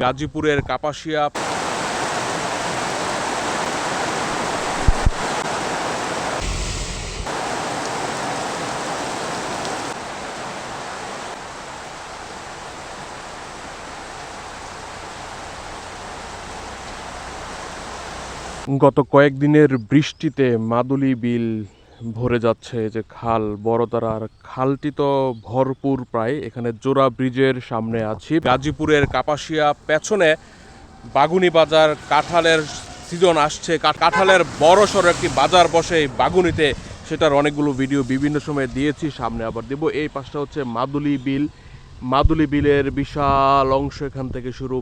গাজীপুরের কাপাসিয়া গত কয়েকদিনের বৃষ্টিতে মাদুলি বিল ভরে যাচ্ছে যে খাল বড়তারার খালটি তো ভরপুর প্রায়। এখানে জোড়া ব্রিজের সামনে আছি। গাজীপুরের কাপাসিয়া পেছনে বাগুনি বাজার কাঁঠালের সিজন আসছে। কাঁঠালের বড় সড়ো একটি বাজার বসে বাগুনিতে। সেটার অনেকগুলো ভিডিও বিভিন্ন সময় দিয়েছি, সামনে আবার দেব। এই পাশটা হচ্ছে মাদুলি বিল। মাদুলি বিলের বিশাল অংশ এখান থেকে শুরু।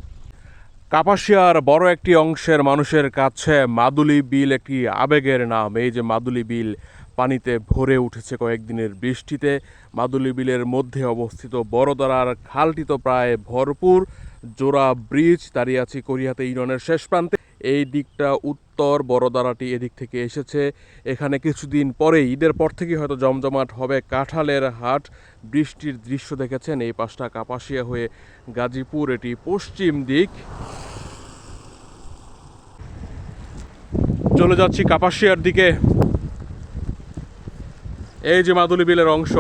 কাপাসিয়ার বড় একটি অংশের মানুষের কাছে মাদুলি বিল একটি আবেগের নাম। এই যে মাদুলি বিল পানিতে ভরে উঠেছে কয়েকদিনের বৃষ্টিতে। মাদুলি বিলের মধ্যে অবস্থিত বড়দারার খালটি তো প্রায় ভরপুর। জোড়া ব্রিজ দাঁড়িয়ে আছি কোরিয়াতে ইউনিয়নের শেষ প্রান্তে। এই দিকটা উত্তর বড়দারাটি এদিক থেকে এসেছে। এখানে কিছুদিন পরে ঈদের পর থেকে হয়তো জমজমাট হবে কাঁঠালের হাট। বৃষ্টির দৃশ্য দেখেছেন এই পাশটা কাপাসিয়া হয়ে গাজীপুর, এটি পশ্চিম দিক। চলে যাচ্ছি কাপাসিয়ার দিকে। এই যে মাদুলি বিলের অংশ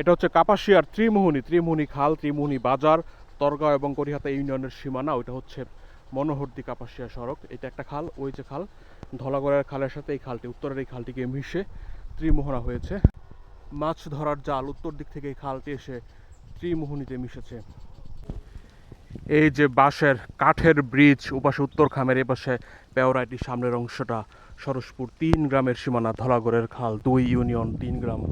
এটা হচ্ছে কাপাসিয়ার ত্রিমোহনী ত্রিমোহনী খাল, ত্রিমোহনী বাজার, তরগাঁও এবং করিহাতা ইউনিয়নের সীমানা, ওইটা হচ্ছে মনোহরদি কাপাসিয়া সড়ক। এটা একটা খাল, ওই যে খাল, ধলাগড়ের খালের সাথে এই খালটি, উত্তরের এই খালটিকে মিশে ত্রিমোহনা হয়েছে। মাছ ধরার জাল উত্তর দিক থেকে এই খালটি এসে ত্রিমোহনীতে মিশেছে। এই যে বাঁশের কাঠের ব্রিজ, ওপাশে উত্তর খামের এপাশে পেওরাইটির সামনের অংশটা, সরসপুর তিন গ্রামের সীমানা, ধলাগড়ের খাল দুই, ইউনিয়ন তিন গ্রাম।